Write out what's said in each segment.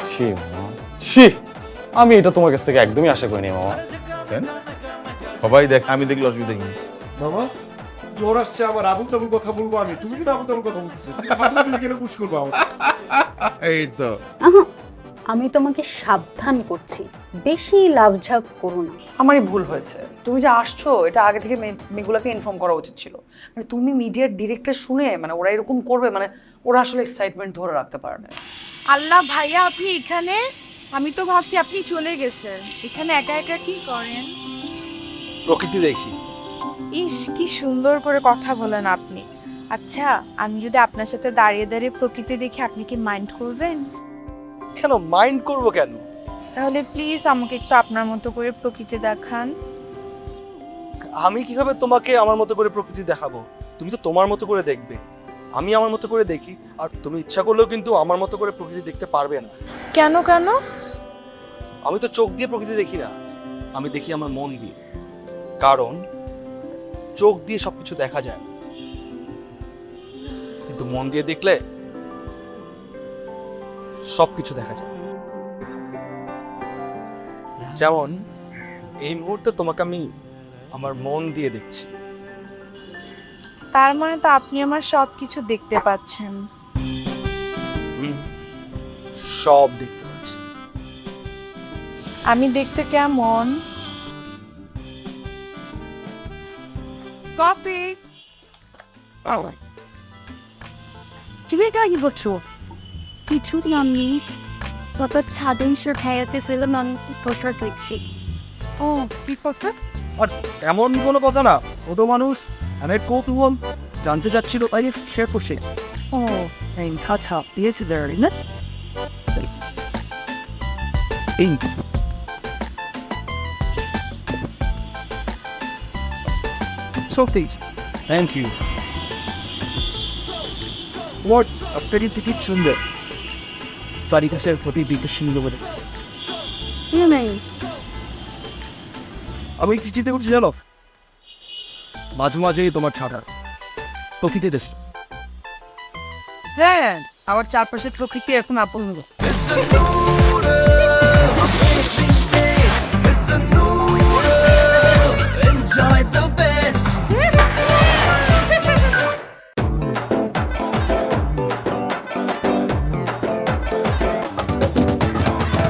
ছি মামা। ছি আমি এটা তোমার কাছ থেকে একদমই আশা করিনি মামা। কেন? সবাই দেখ আমি দেখলে অসুবিধা কি? বাবা জ্বর আসছে আমার আবুল তাবুল কথা বলব আমি। তুমি কিন্তু আবুল তাবুল কথা বলতেছো? কেন পুশ করব আমার এই তো। আমি তোমাকে সাবধান করছি। বেশি লাভঝাপ করো না। আমারই ভুল হয়েছে। তুমি যে আসছো এটা আগে থেকে মেয়েগুলোকে ইনফর্ম করা উচিত ছিল। মানে তুমি মিডিয়ার ডিরেক্টর শুনে মানে ওরা এরকম করবে মানে ওরা আসলে এক্সাইটমেন্ট ধরে রাখতে পারে না। আল্লাহ ভাইয়া আপনি এখানে? আমি তো ভাবছি আপনি চলে গেছেন। এখানে একা একা কি করেন? প্রকৃতি দেখি। ইস কি সুন্দর করে কথা বলেন আপনি। আচ্ছা আমি যদি আপনার সাথে দাঁড়িয়ে দাঁড়িয়ে প্রকৃতি দেখি আপনি কি মাইন্ড করবেন? কেন? মাইন্ড করব কেন? তাহলে প্লিজ আমাকে একটু আপনার মতো করে প্রকৃতি দেখান। আমি কীভাবে তোমাকে আমার মতো করে প্রকৃতি দেখাবো? তুমি তো তোমার মতো করে দেখবে। আমি আমার মতো করে দেখি আর তুমি ইচ্ছা করলেও কিন্তু আমার মতো করে প্রকৃতি দেখতে পারবে না। কেন কেন? আমি তো চোখ দিয়ে প্রকৃতি দেখি না। আমি দেখি আমার মন দিয়ে। কারণ চোখ দিয়ে সবকিছু দেখা যায়। কিন্তু মন দিয়ে দেখলে সবকিছু দেখা যায়। যেমন এই মুহূর্তে তোমাকে আমি আমার মন দিয়ে দেখছি। তার মানে তো আপনি আমার সব কিছু দেখতে পাচ্ছেন। সব দেখতে পাচ্ছি। আমি দেখতে কেমন? কপি তুমি এটা কি করছ কিছু আমি কত ছাদে এসে খাইতে ছিলাম আমি পোস্টার দেখছি ও কি কথা আর এমন কোনো কথা না। ও তো মানুষ অনেক কৌতূহল। জানতে চাচ্ছিল তাই শেয়ার করছে ও এই আচ্ছা দিয়েছি দাঁড়ি না? এই। সত্যি। থ্যাংক ইউ আপনার টিকিট সুন্দর সরি কাছের প্রতি বিকাশ সুন্দর বলে নেই আমি কি চিন্তা করছি জানো? মাঝে মাঝেই তোমার ছাড়া প্রকৃতি দেশ হ্যাঁ আমার চারপাশের প্রকৃতি এখন আপন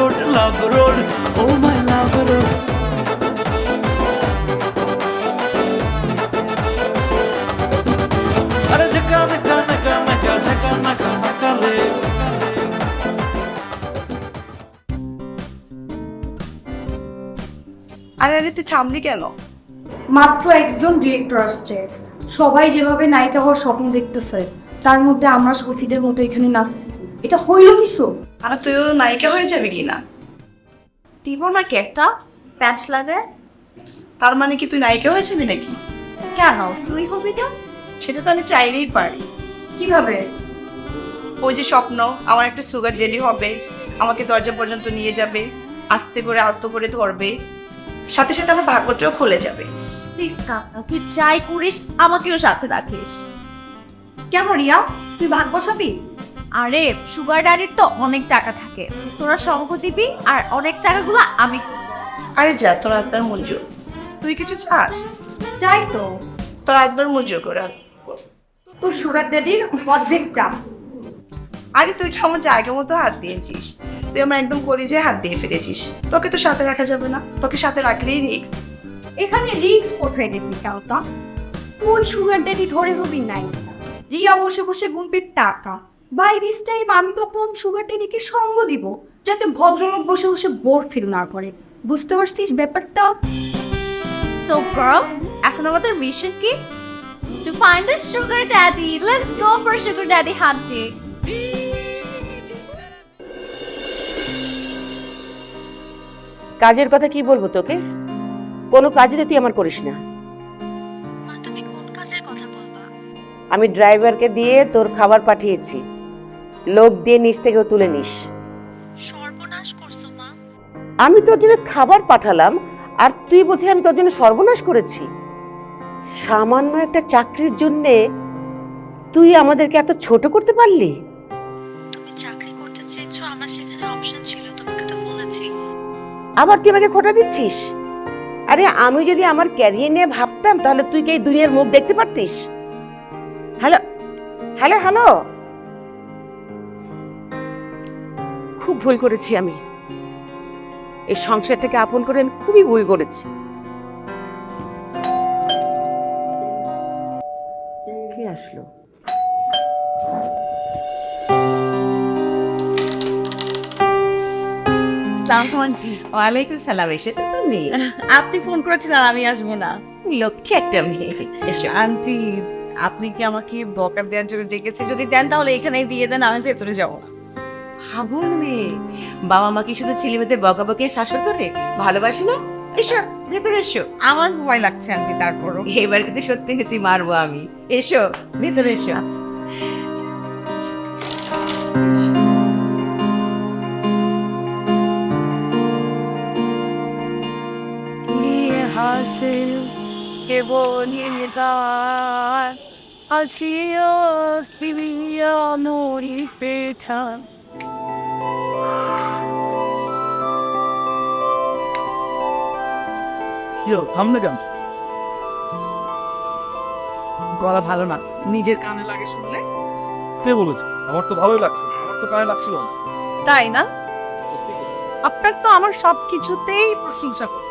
road love road oh my love road আরে ঝকা ঝকা রে আরে আরে তুই থামলি কেন? মাত্র একজন ডিরেক্টর আসছে। সবাই যেভাবে নায়িকা হওয়ার স্বপ্ন দেখতেছে তার মধ্যে আমরা সফিদের মতো এখানে নাচতেছি। এটা হইল কিছু? আর তুই তুইও নায়িকা হয়ে যাবি কি না? দিব নাকি একটা প্যাচ লাগে তার মানে কি তুই নায়িকা হয়ে যাবি নাকি? কেন? তুই হবি তো। সেটা তো আমি চাইলেই পারি। কীভাবে? ওই যে স্বপ্ন আমার একটা সুগার জেলি হবে আমাকে দরজা পর্যন্ত নিয়ে যাবে আস্তে করে আলতো করে ধরবে সাথে সাথে আমার ভাগ্যটাও খুলে যাবে। প্লিজ কাকা তুই যাই করিস আমাকেও সাথে রাখিস। কেন রিয়া? তুই ভাগ বসাবি আরে সুগার ড্যাডির তো অনেক টাকা থাকে। তোরা সঙ্গ দিবি আর অনেক টাকাগুলো আমি আরে যা তোর একবার মঞ্জুর তুই কিছু চাস? চাই তো। তোর একবার মঞ্জুর করে। তোর সুগার ড্যাডির অর্ধেকটা আরে তুই তো আমার জায়গা মতো হাত দিয়েছিস। তুই আমার একদম কলেজে হাত দিয়ে ফেলেছিস। তোকে তো সাথে রাখা যাবে না। তোকে সাথে রাখলেই রিক্স এখানে রিক্স কোথায় দেখবি কেউটা তুই সুগার ড্যাডি ধরে হবি নাই। রিয়া বসে বসে গুনবে টাকা। বাই দিস টাইম আমি তখন সুগার ড্যাডিকে সঙ্গ দিব যাতে ভদ্রলোক বসে বসে বোর ফিল না করে। বুঝতে পারছিস ব্যাপারটা? সো গার্লস এখন আমাদের মিশন কি? To find a sugar daddy Let's go for sugar daddy hunting. কাজের কথা কি বলব তোকে? কোনো কাজই তো তুই আমার করিস না। তুমি কোন কাজের কথা বলবা? আমি ড্রাইভারকে দিয়ে তোর খাবার পাঠিয়েছি। লোক দিয়ে নিচ থেকেও তুলে নিস। সর্বনাশ করছ মা। আমি তোর জন্য খাবার পাঠালাম আর তুই বলছিস আমি তোর জন্য সর্বনাশ করেছি। সামান্য একটা চাকরির জন্যে তুই আমাদেরকে এত ছোট করতে পারলি? তুমি চাকরি করতে চেয়েছো আমার সেখানে অপশন ছিল তোমাকে তো বলেছি। আবার তুই আমাকে খোটা দিচ্ছিস? আরে আমি যদি আমার ক্যারিয়ার নিয়ে ভাবতাম তাহলে তুই কি এই দুনিয়ার মুখ দেখতে পারতিস? Hello hello hello. খুব ভুল করেছি আমি। এই সংসারটাকে আপন করে আমি খুবই ভুল করেছি। কে আসলো? ওয়ালাইকুম সালাম এসে তো তুমি। আপনি ফোন করেছিলেন আর আমি আসব না। লক্ষ্যে একটা মেয়ে। এসো। আন্টি আপনি কি আমাকে বকা দেওয়ার জন্য ডেকেছে? যদি দেন তাহলে এখানেই দিয়ে দেন আমি ভেতরে যাব না। পাগল মেয়ে। বাবা মা কি শুধু ছেলে মেয়েদের বকাবকি শাসন করে? ভালোবাসে না? এসো ভেতরে এসো। আমার ভয় লাগছে আন্টি তারপরও। এবার কিন্তু সত্যি সত্যি মারবো আমি। এসো ভেতরে এসো। হাসে কেবল হাসিও ফিরিয়া মরি পেঠা থামলে কেন? গলা ভালো না নিজের কানে লাগে শুনলে। কে বলেছে? আমার তো ভালোই লাগছে আমার তো কানে লাগছিল না। তাই না? আপনার তো আমার সব কিছুতেই প্রশংসা করে।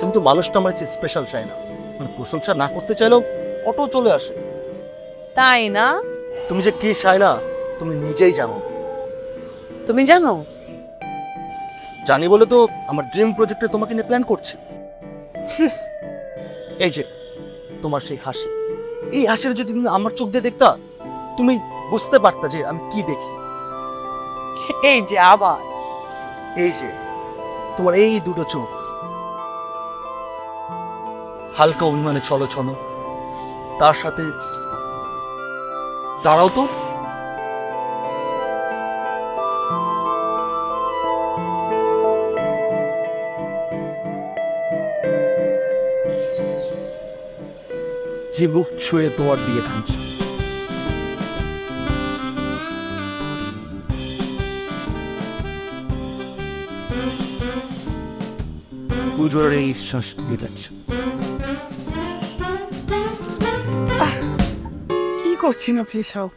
তুমি তো মানুষটা আমার স্পেশাল চাই না মানে প্রশংসা না করতে চাইলেও অটো চলে আসে। তাই না? তুমি যে কি চাই না তুমি নিজেই জানো। তুমি জানো? জানি বলে তো আমার ড্রিম প্রজেক্টে তোমাকে নিয়ে প্ল্যান করছি। এই যে তোমার সেই হাসি। এই হাসির যদি তুমি আমার চোখ দিয়ে দেখতা তুমি বুঝতে পারতা যে আমি কি দেখি। এই যে আবার। এই যে তোমার এই দুটো চোখ। হালকা অভিমানে চলো ছনো তার সাথে দাঁড়াও তো। যে বুক ছুঁয়ে তোমার দিয়ে টানছে পুজোর এই শ্বাস মেটাচ্ছে কি করছেন আপনি সব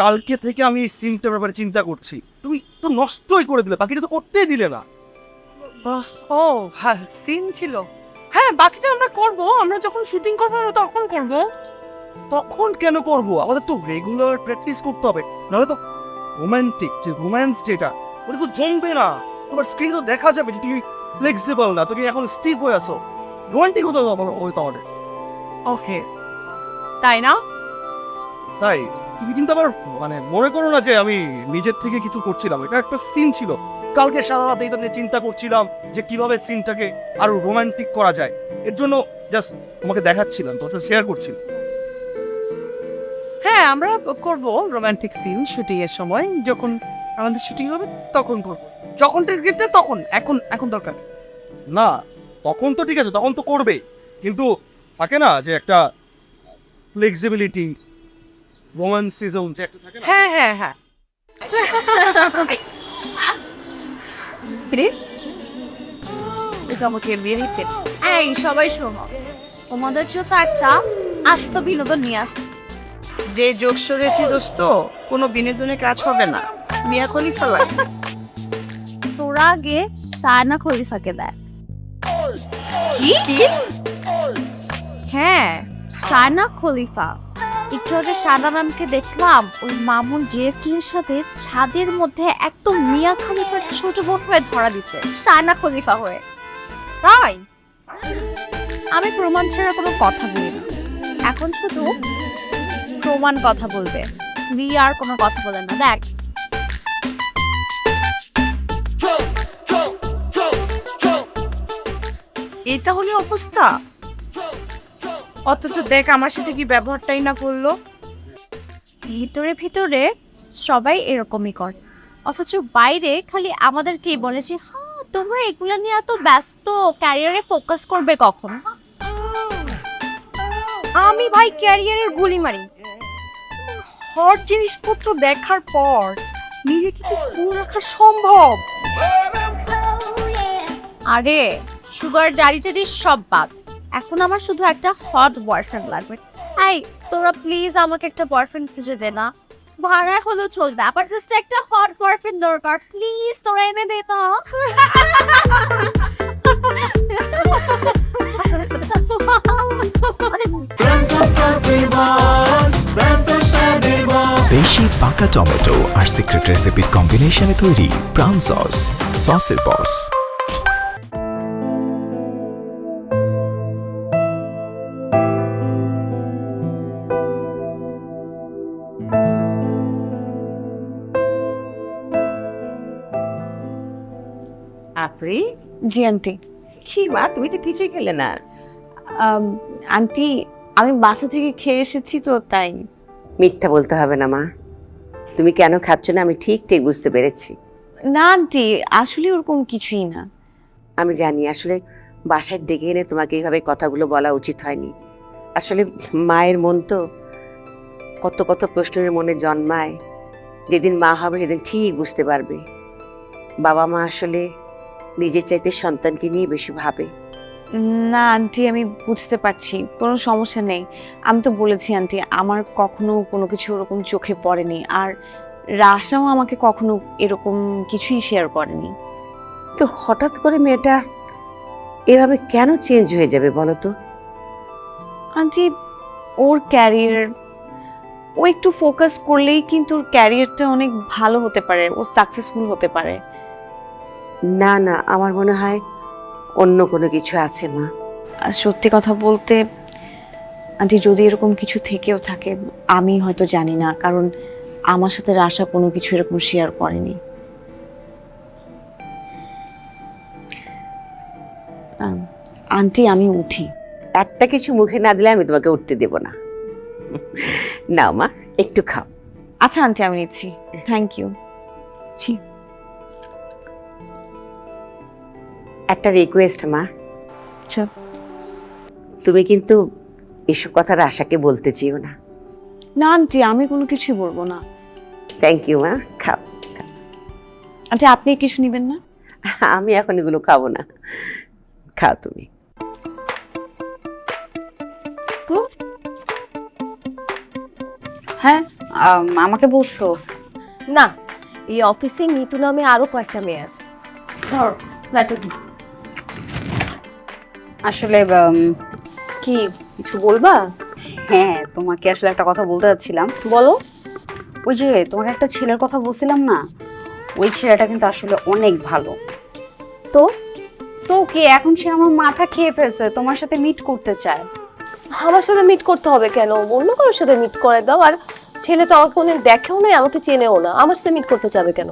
কালকে থেকে আমি এই সিনটার ব্যাপারে চিন্তা করছি। তুমি তো নষ্টই করে দিলে বাকিটা তো করতেই দিলে না। ও হ্যাঁ সিন ছিল। হ্যাঁ বাকিটা আমরা করব। আমরা যখন শুটিং করব আমরা তখন করব। তখন কেন করব? আমাদের তো রেগুলার প্র্যাকটিস করতে হবে। নাহলে তো রোমান্টিক যে রোম্যান্স যেটা ওটা তো জমবে না। তোমার স্ক্রিনে তো দেখা যাবে যে তুমি ফ্লেক্সিবল না তুমি এখন স্টিফ হয়ে আছো। রোমান্টিক হতে হবে ওই তোমাদের ওকে তাই না? তাই। তুমি কিন্তু আবার মানে মনে করো না যে আমি নিজের থেকে কিছু করছিলাম। এটা একটা সিন ছিল। কালকে সারা রাত এটা নিয়ে চিন্তা করছিলাম যে কীভাবে সিনটাকে আরও রোমান্টিক করা যায় এর জন্য জাস্ট তোমাকে দেখাচ্ছিলাম তোমার সাথে শেয়ার করছিলাম হ্যাঁ আমরা করব রোমান্টিক সিন শুটিং এর সময় যখন আমাদের শুটিং হবে তখন করব যখন টিকিটটা তখন এখন এখন দরকার না তখন তো ঠিক আছে তখন তো করবে কিন্তু থাকে না যে একটা ফ্লেক্সিবিলিটি রোমান্সিজম যে একটা থাকে না হ্যাঁ হ্যাঁ হ্যাঁ এটা আমাকে দিয়ে নিতে এই সবাই শোনো। তোমাদের জন্য একটা আস্ত বিনোদন নিয়ে আসছি। যে যোগ সরেছি দোস্ত কোনো বিনোদনের কাজ হবে না। মিয়া খলিফা লাগে তোরা আগে সায়না খলিফাকে দেখ। কি কি? হ্যাঁ সায়না খলিফা। আগে সায়না ম্যামকে দেখলাম, ওই মামুন ডিরেক্টরের সাথে ছাদের মধ্যে একদম মিয়া খলিফার ছোট বোন হয়ে ধরা দিছে সায়না খলিফা হয়ে। তাই? আমি প্রমাণ ছাড়া কোনো কথা বলি না। এখন শুধু প্রমাণ কথা বলবে। রিয়া আর কোনো কথা বলে না। দেখ। এটা হলে অবস্থা। অথচ দেখ আমার সাথে কি ব্যবহারটাই না করল। ভিতরে ভিতরে সবাই এরকমই করে। অথচ বাইরে খালি আমাদেরকেই বলে যে হ্যাঁ তোমরা এগুলো নিয়ে এত ব্যস্ত ক্যারিয়ারে ফোকাস করবে কখন? আমি ভাই ক্যারিয়ারের গুলি মারি। হট জিনিসপত্র দেখার পর নিজেকে কি রাখা সম্ভব? আরে সুগার ডাড়ি টাড়ি সব বাদ। এখন আমার শুধু একটা হট বয়ফ্রেন্ড লাগবে। এই তোরা প্লিজ আমাকে একটা বয়ফ্রেন্ড খুঁজে দে না। ভাড়ায় হলেও চলবে, আবার জাস্ট একটা হট বয়ফ্রেন্ড দরকার। প্লিজ তোরা এনে দে না দেশি পাকা টমেটো আর সিক্রেট রেসিপির কম্বিনেশনে তৈরি প্রাণ সস, সসের বস। আপনি জি আন্টি। কি মা তুমি তো কিছুই খেলে না। আন্টি আমি বাসা থেকে খেয়ে এসেছি তো তাই। মিথ্যা বলতে হবে না মা। তুমি কেন খাচ্ছ না আমি ঠিক ঠিক বুঝতে পেরেছি। না আন্টি আসলে ওরকম কিছুই না। আমি জানি আসলে বাসায় ডেকে এনে তোমাকে এইভাবে কথাগুলো বলা উচিত হয়নি। আসলে মায়ের মন তো কত কত প্রশ্নের মনে জন্মায়। যেদিন মা হবে সেদিন ঠিক বুঝতে পারবে। বাবা মা আসলে নিজের চাইতে সন্তানকে নিয়ে বেশি ভাবে। না আন্টি আমি বুঝতে পারছি। কোনো সমস্যা নেই। আমি তো বলেছি আন্টি আমার কখনো কোনো কিছু ওরকম চোখে পড়েনি। আর রাশাও আমাকে কখনো এরকম কিছুই শেয়ার করেনি। তো হঠাৎ করে মেয়েটা এভাবে কেন চেঞ্জ হয়ে যাবে বলো তো? আন্টি ওর ক্যারিয়ার ও একটু ফোকাস করলেই কিন্তু ওর ক্যারিয়ারটা অনেক ভালো হতে পারে। ও সাকসেসফুল হতে পারে। না না আমার মনে হয় অন্য কোনো কিছু আছে মা। আর সত্যি কথা বলতে আন্টি যদি এরকম কিছু থেকেও থাকে আমি হয়তো জানি না কারণ আমার সাথে রাশা কোনো কিছু এরকম শেয়ার করেনি। আন্টি আমি উঠি। একটা কিছু মুখে না দিলে আমি তোমাকে উঠতে দেব না। নাও মা একটু খাও। আচ্ছা আন্টি আমি নিচ্ছি। থ্যাংক ইউ জি একটা রিকোয়েস্ট মা। আচ্ছা। তুমি কিন্তু এসব কথা আশাকে বলতে চেও না। না আন্টি আমি কোনো কিছু বলব না। থ্যাংক ইউ মা। খাও। আন্টি আপনি কিছু নেবেন না? আমি এখন এগুলো খাব না। খাও তুমি। হ্যাঁ আম, আমাকে বলছো না এই অফিসে নিতু নামে আরও কয়েকটা মেয়ে আছে। আসলে কি কিছু বলবা? হ্যাঁ তোমাকে আসলে একটা কথা বলতে যাচ্ছিলাম। বলো, ওই যে তোমাকে একটা ছেলের কথা বলছিলাম না? ওই ছেলেটা কিন্তু আসলে অনেক ভালো। তো? তো কি? এখন সে আমার মাথা খেয়ে ফেলছে, তোমার সাথে মিট করতে চায়। আমার সাথে মিট করতে হবে কেন? অন্য কারোর সাথে মিট করে দাও। আর ছেলে তো আমাকে কোনদিন দেখেও নাই, আমাকে চেনেও না। আমার সাথে মিট করতে যাবে কেন?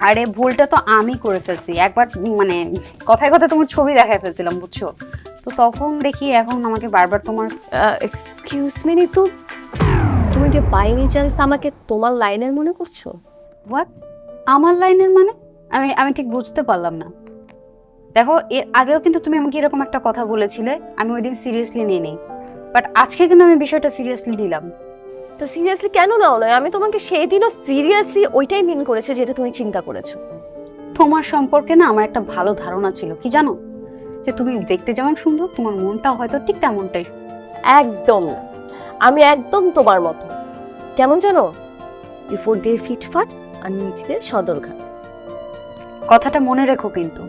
আরে ভুলটা তো আমি করে ফেলছি। একবার মানে কথায় কথায় তোমার ছবি দেখায় ফেলছিলাম বুঝছ? তো তখন দেখি এখন আমাকে বারবার তোমার এক্সকিউজ মি নিতু। তুমি কি বাই এনি চান্স আমাকে তোমার লাইনের মনে করছ? হোয়াট আমার লাইনের মানে? আমি আমি ঠিক বুঝতে পারলাম না। দেখো এর আগেও কিন্তু তুমি আমাকে এরকম একটা কথা বলেছিলে আমি ওই দিন সিরিয়াসলি নিয়ে নিই বাট আজকে কিন্তু আমি বিষয়টা সিরিয়াসলি নিলাম। তো সিরিয়াসলি কেন না আমি তোমাকে সেই দিনও সিরিয়াসলি ওইটাই মিন করেছে যেটা তুমি চিন্তা করেছ। তোমার সম্পর্কে না আমার একটা ভালো ধারণা ছিল কি জানো? যে তুমি দেখতে যেমন সুন্দর তোমার মনটাও হয়তো ঠিক তেমনটাই একদম। আমি একদম তোমার মতো। কেমন জানো? উপর দিয়ে ফিটফাট আর নিচ দিয়ে সদরঘাট কথাটা মনে রেখো কিন্তু।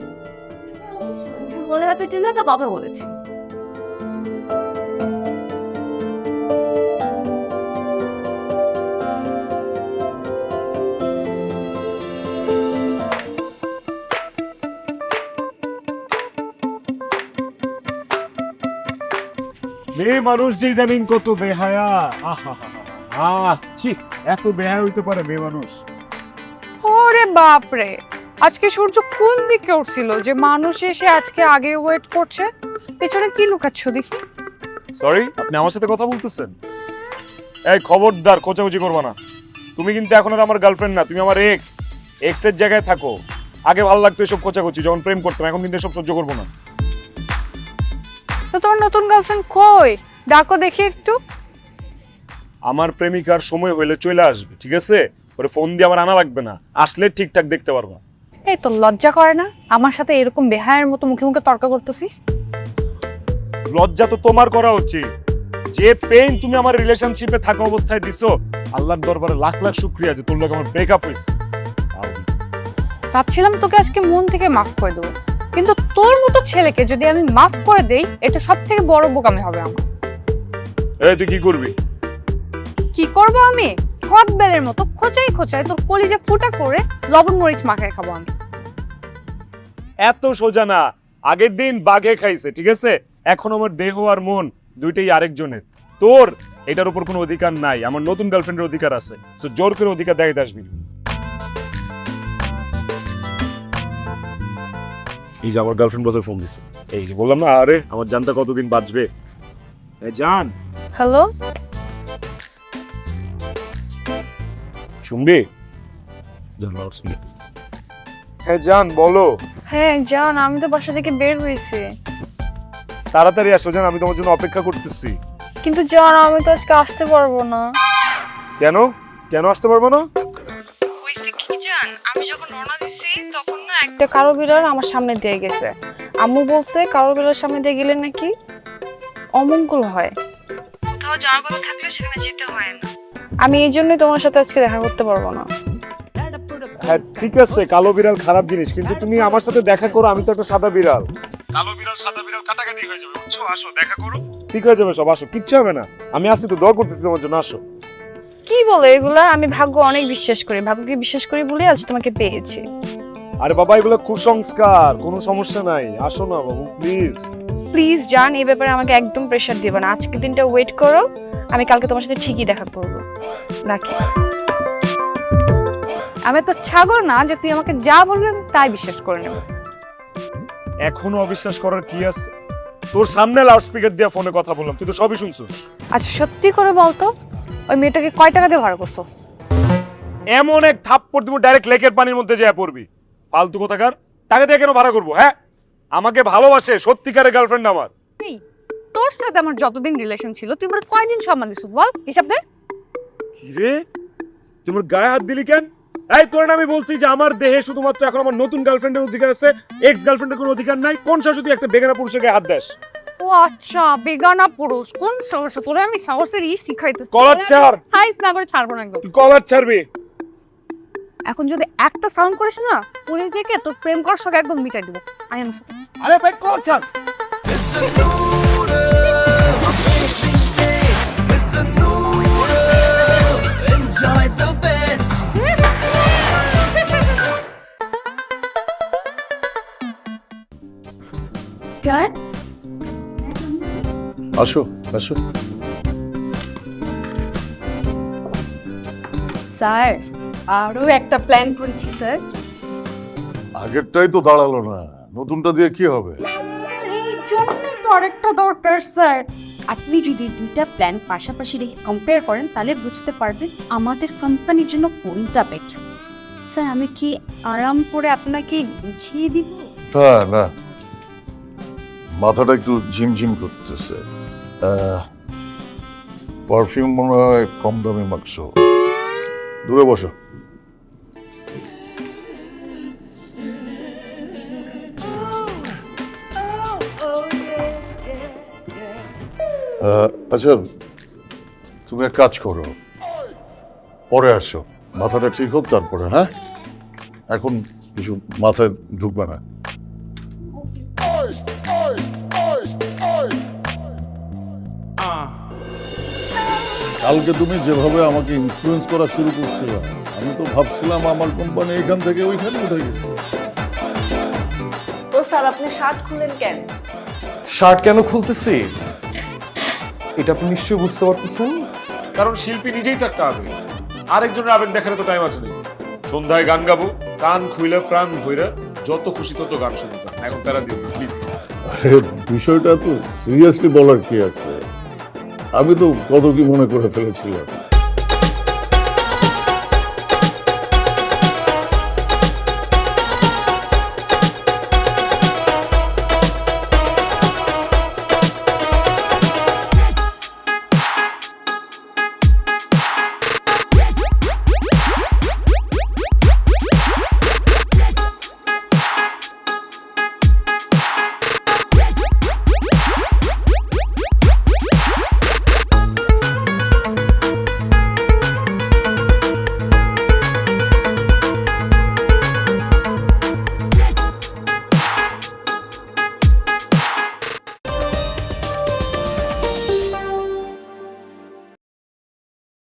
মনে রাখার জন্য একটা কথা বলেছি। মেয়ে মানুষ যে ইদানিং কত বেহায়া। আহা আহ ছি এত বেহায়া হইতে পারে মেয়ে মানুষ। ওরে বাপরে। আজকে সূর্য কোন দিকে উঠছিল যে মানুষ এসে আজকে আগে ওয়েট করছে? পেছনে কি লুকাচ্ছ দেখি। সরি আপনি আমার সাথে কথা বলতেছেন? এই খবরদার খোঁচাখুচি করবা না। তুমি কিন্তু এখন আর আমার গার্লফ্রেন্ড না তুমি আমার এক্স এক্সের জায়গায় থাকো। আগে ভালো লাগতো এসব খোঁচাখুচি যখন প্রেম করতাম এখন কিন্তু এসব সহ্য করব না। তো তোমার নতুন গার্লফ্রেন্ড কই? ডাকো দেখি একটু। আমার প্রেমিকার সময় হইলে চলে আসবে ঠিক আছে? ওরে ফোন দিয়ে আমার আনা লাগবে না। আসলে ঠিকঠাক দেখতে পারবা। এই তো লজ্জা করে না? আমার সাথে এরকম বেহায়ের মতো মুখে মুখে তর্ক করতেছিস? লজ্জা তো তোমার করা উচিত। যে পেইন তুমি আমার রিলেশনশিপে থাকা অবস্থায় দিছো আল্লাহর দরবারে লাখ লাখ শুক্রিয়া যে তোর লোক আমার ব্রেকআপ হয়েছে ভাবছিলাম তোকে আজকে মন থেকে মাফ করে দেবো। কিন্তু তোর মতো ছেলেকে যদি আমি মাফ করে দেই এটা সব থেকে বড় বোকামি হবে আমার। এই তুই কি করবি? কি করব আমি? খত বেলের মতো খোঁচাই খোঁচাই তোর কলিজে ফুটা করে লবণ মরিচ মাখায় খাব আমি। এত সোজা না। আগের দিন বাঘে খাইছে ঠিক আছে? এখন আমার দেহ আর মন দুইটাই আরেকজনের। তোর এটার উপর কোনো অধিকার নাই আমার নতুন গার্লফ্রেন্ডের অধিকার আছে। তো জোর করে অধিকার দেখাইতে আসবি। এই যে আমার গার্লফ্রেন্ড বছর ফোন দিছে। এই যে বললাম না আরে আমার জানটা কতদিন বাঁচবে? এ জান। হ্যালো? শুনবি? জান হ্যাঁ জান বলো। হ্যাঁ জান আমি তো বাসা থেকে বের হয়েছি। তাড়াতাড়ি আসো জান আমি তোমার জন্য অপেক্ষা করতেছি। কিন্তু জান আমি তো আজকে আসতে পারব না। কেন? কেন আসতে পারব না? একটা কারও বিড়াল আমার সামনে দিয়ে গেছে। আম্মু বলছে কারও বিড়াল সামনে দিয়ে গেলে নাকি অমঙ্গল হয়। কোথাও যাওয়ার কথা থাকলে সেখানে যেতে হয় না। আমি এই জন্যই তোমার সাথে আজকে দেখা করতে পারব না। হ্যাঁ ঠিক আছে কালো বিড়াল খারাপ জিনিস কিন্তু তুমি আমার সাথে দেখা করো আমি তো একটা সাদা বিড়াল। কালো বিড়াল সাদা বিড়াল কাটাকাটি হয়ে যাবে বুঝছ? আসো দেখা করো। ঠিক হয়ে যাবে সব আসো কিচ্ছু হবে না। আমি আসছি তো দোয়া করতেছি তোমার জন্য আসো। কি বলে এগুলা? আমি ভাগ্য অনেক বিশ্বাস করি। ভাগ্যকে বিশ্বাস করি বলে আজ তোমাকে পেয়েছি। আরে বাবা এগুলো কুসংস্কার। কোনো সমস্যা নাই। আসো না বাবু প্লিজ প্লিজ জান এই ব্যাপারে আমাকে একদম প্রেশার দিবে না। আজকের দিনটা ওয়েট করো আমি কালকে তোমার সাথে ঠিকই দেখা করব। রাখি। আমি তো ছাগল না যে তুই আমাকে যা বলবি আমি তাই বিশ্বাস করে নেব। এখনও অবিশ্বাস করার কি আছে? তোর সামনে লাউড স্পিকার দিয়ে ফোনে কথা বললাম তুই তো সবই শুনছো। আচ্ছা সত্যি করে বলতো ওই মেয়েটাকে কয় টাকা দিয়ে ভাড়া করছ? এমন এক থাপ্পড় দিব ডাইরেক্ট লেকের পানির মধ্যে যায় পড়বি। ফালতু কোথাকার টাকা দিয়ে কেন ভাড়া করব হ্যাঁ? আমাকে ভালোবাসে সত্যিকারের গার্লফ্রেন্ড আমার। এই, তোর সাথে আমার যতদিন রিলেশন ছিল তুই আমার কয়দিন সম্মান দিছিস বল হিসাব দে রে তোমার গায়ে হাত দিলি কেন? এই তোর না আমি বলছি যে আমার দেহে শুধুমাত্র এখন আমার নতুন গার্লফ্রেন্ডের অধিকার আছে এক্স গার্লফ্রেন্ডের কোনো অধিকার নাই। কোন তুই একটা বেগানা পুরুষের গায়ে হাত দেস? ও আচ্ছা বেগানা পুরুষ কোন সাহস তোরা আমি সাহসের ই শিখাইতেছি। কলার ছাড়। সাইজ না করে ছাড়বো না একদম। তুই কলার ছাড়বি। এখন যদি একটা সাউন্ড করিস না পুলিশ থেকে তোর প্রেম করার সঙ্গে একদম মিটাই দিব। আই এম আরে ভাই কলার ছাড় আসো আসো। স্যার আরও একটা প্ল্যান করেছি স্যার আগেরটাই তো দাঁড়াল না। নতুনটা দিয়ে কি হবে? এই জন্যই তো আরেকটা দরকার স্যার আপনি যদি দুইটা প্ল্যান পাশাপাশি রেখে কম্পেয়ার করেন তাহলে বুঝতে পারবেন আমাদের কোম্পানির জন্য কোনটা বেটার স্যার আমি কি আরাম করে আপনাকে বুঝিয়ে দিব? না না। মাথাটা একটু ঝিমঝিম করতেছে। পারফিউম মনে হয় কম দামে মাখছো দূরে বসো। আচ্ছা তুমি এক কাজ করো। পরে আসো। মাথাটা ঠিক হোক তারপরে হ্যাঁ? এখন কিছু মাথায় ঢুকবে না। কালকে তুমি যেভাবে আমাকে ইনফ্লুয়েন্স করা শুরু করছিলে আমি তো ভাবছিলাম আমার কোম্পানি এখান থেকে ওইখানে উঠে গেছে। ও স্যার আপনি শার্ট খুলেন কেন? শার্ট কেন খুলতেছি? এটা আপনি নিশ্চয়ই বুঝতে পারতেছেন। কারণ শিল্পী নিজেই তো একটা আবেগ। আরেকজনের আবেগ দেখার তো টাইম আছে নাকি সন্ধ্যায় গান গাবো কান খুইলা প্রাণ ভইরা যত খুশি তত গান শুনতাম এখন তারা দিও প্লিজ আরে বিষয়টা তো সিরিয়াসলি বলার কি আছে? আমি তো কত কি মনে করে ফেলেছিলাম।